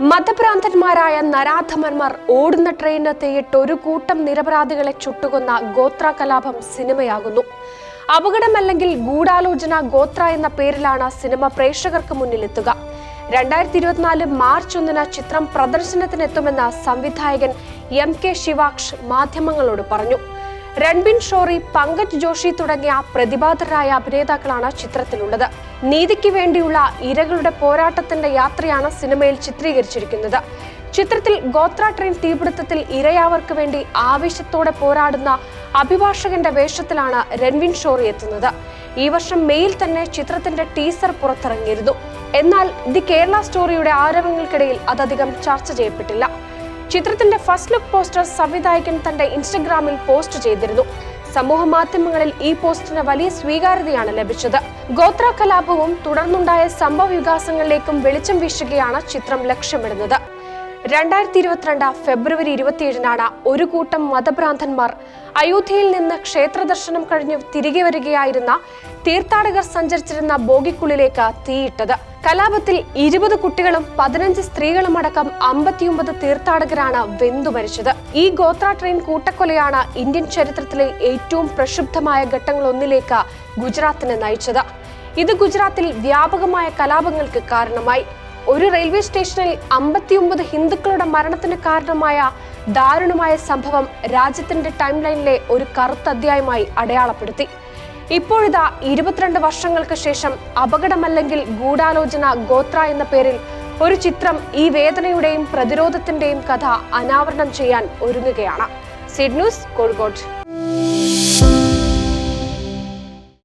മതഭ്രാന്തന്മാരായ നരാധമന്മാർ ഓടുന്ന ട്രെയിനിന് തീയിട്ട് ഒരു കൂട്ടം നിരപരാധികളെ ചുട്ടുകൊന്ന ഗോത്ര കലാപം സിനിമയാകുന്നു. അപകടമല്ലെങ്കിൽ ഗൂഢാലോചന ഗോത്ര എന്ന പേരിലാണ് സിനിമ പ്രേക്ഷകർക്ക് മുന്നിലെത്തുക. രണ്ടായിരത്തി ഇരുപത്തിനാല് മാർച്ച് ഒന്നിന് ചിത്രം പ്രദർശനത്തിനെത്തുമെന്ന് സംവിധായകൻ എം കെ ശിവാക്ഷ് മാധ്യമങ്ങളോട് പറഞ്ഞു. രൺബിൻ ഷോറി പങ്കജ് ജോഷി തുടങ്ങിയ പ്രതിഭാതരായ അഭിനേതാക്കളാണ് ചിത്രത്തിലുള്ളത്. നീതിക്ക് വേണ്ടിയുള്ള ഇരകളുടെ പോരാട്ടത്തിന്റെ യാത്രയാണ് സിനിമയിൽ ചിത്രീകരിച്ചിരിക്കുന്നത്. ചിത്രത്തിൽ ഗോത്ര ട്രെയിൻ തീപിടുത്തത്തിൽ ഇരയാവർക്ക് വേണ്ടി ആവേശത്തോടെ പോരാടുന്ന അഭിഭാഷകന്റെ വേഷത്തിലാണ് രൺവിൻ ഷോറി എത്തുന്നത്. ഈ വർഷം മെയിൽ തന്നെ ചിത്രത്തിന്റെ ടീസർ പുറത്തിറങ്ങിയിരുന്നു. എന്നാൽ ദി കേരള സ്റ്റോറിയുടെ ആരവങ്ങൾക്കിടയിൽ അതധികം ചർച്ച ചെയ്യപ്പെട്ടില്ല. ചിത്രത്തിന്റെ ഫസ്റ്റ് ലുക്ക് പോസ്റ്റർ സംവിധായകൻ തന്റെ ഇൻസ്റ്റഗ്രാമിൽ പോസ്റ്റ് ചെയ്തിരുന്നു. സമൂഹ മാധ്യമങ്ങളിൽ ഈ പോസ്റ്റിന് വലിയ സ്വീകാര്യതയാണ് ലഭിച്ചത്. ഗോത്ര കലാപവും തുടർന്നുണ്ടായ സംഭവ വികാസങ്ങളിലേക്കും വെളിച്ചം വീശുകയാണ് ചിത്രം ലക്ഷ്യമിടുന്നത്. രണ്ടായിരത്തി ഇരുപത്തിരണ്ട് ഫെബ്രുവരി ഇരുപത്തിയേഴിനാണ് ഒരു കൂട്ടം മതഭ്രാന്തന്മാർ അയോധ്യയിൽ നിന്ന് ക്ഷേത്ര ദർശനം കഴിഞ്ഞ് തിരികെ വരികയായിരുന്ന തീർത്ഥാടകർ സഞ്ചരിച്ചിരുന്ന ബോഗിക്കുള്ളിലേക്ക് തീയിട്ടത്. കലാപത്തിൽ ഇരുപത് കുട്ടികളും പതിനഞ്ച് സ്ത്രീകളും അടക്കം അമ്പത്തിയൊമ്പത് തീർത്ഥാടകരാണ് വെന്തു മരിച്ചത്. ഈ ഗോത്ര ട്രെയിൻ കൂട്ടക്കൊലയാണ് ഇന്ത്യൻ ചരിത്രത്തിലെ ഏറ്റവും പ്രക്ഷുബ്ധമായ ഘട്ടങ്ങളൊന്നിലേക്ക് ഗുജറാത്തിനെ നയിച്ചത്. ഇത് ഗുജറാത്തിൽ വ്യാപകമായ കലാപങ്ങൾക്ക് കാരണമായി. ഒരു റെയിൽവേ സ്റ്റേഷനിൽ അമ്പത്തിയൊമ്പത് ഹിന്ദുക്കളുടെ മരണത്തിന് കാരണമായ ദാരുണമായ സംഭവം രാജ്യത്തിന്റെ ടൈം ലൈനിലെ ഒരു കറുത്ത അധ്യായമായി അടയാളപ്പെടുത്തി. ഇപ്പോഴിതാ ഇരുപത്തിരണ്ട് വർഷങ്ങൾക്ക് ശേഷം അപകടമല്ലെങ്കിൽ ഗൂഢാലോചന ഗോത്ര എന്ന പേരിൽ ഒരു ചിത്രം ഈ വേദനയുടെയും പ്രതിരോധത്തിന്റെയും കഥ അനാവരണം ചെയ്യാൻ ഒരുങ്ങുകയാണ്. സിഡ് ന്യൂസ് കോഴിക്കോട്.